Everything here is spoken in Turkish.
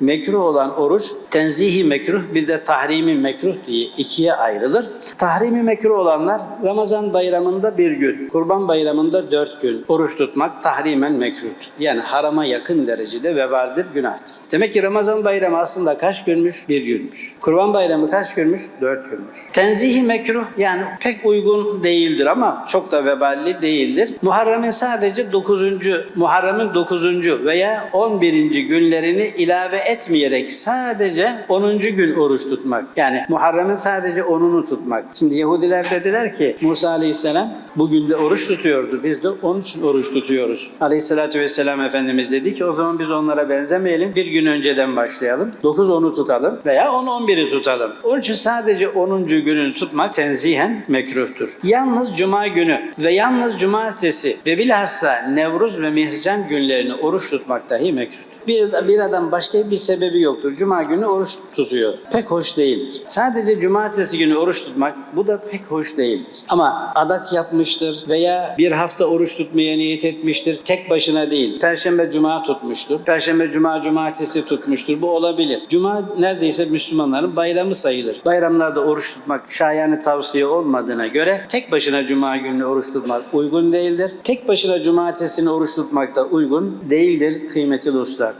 mekruh olan oruç tenzihi mekruh bir de tahrimi mekruh diye ikiye ayrılır. Tahrimi mekruh olanlar Ramazan bayramında bir gün, Kurban bayramında dört gün oruç tutmak tahrimen mekruhtur. Yani harama yakın derecede vebaldir, günahtır. Demek ki Ramazan bayramı aslında kaç günmüş? Bir günmüş. Kurban bayramı kaç günmüş? Dört günmüş. Tenzihi mekruh yani pek uygun değildir ama çok da veballi değildir. Muharrem'in sadece 9. Muharrem'in 9. veya 11. günlerini ilave etmeyerek sadece 10. gün oruç tutmak. Yani Muharrem'in sadece 10'unu tutmak. Şimdi Yahudiler dediler ki Musa Aleyhisselam bugün de oruç tutuyordu. Biz de onun için oruç tutuyoruz. Aleyhissalatü Vesselam Efendimiz dedi ki o zaman biz onlara benzemeyelim. Bir gün önceden başlayalım. 9-10'u tutalım veya 10-11'i tutalım. Onun için sadece 10. gününü tutmak tenzihen mekruhtur. Yalnız cuma günü ve yalnız cumartesi ve bilhassa Nevruz ve Mihrican günlerini oruç tutmak dahi mekruhtur. Bir, bir adam başka bir sebebi yoktur. Cuma günü oruç tutuyor. Pek hoş değildir. Sadece cumartesi günü oruç tutmak bu da pek hoş değildir. Ama adak yapmıştır veya bir hafta oruç tutmaya niyet etmiştir. Tek başına değil. Perşembe cuma tutmuştur. Perşembe cuma cumartesi tutmuştur. Bu olabilir. Cuma neredeyse Müslümanların bayramı sayılır. Bayramlarda oruç tutmak şayane tavsiye olmadığına göre tek başına cuma günü oruç tutmak uygun değildir. Tek başına cumartesini oruç tutmak da uygun değildir kıymetli dostlar.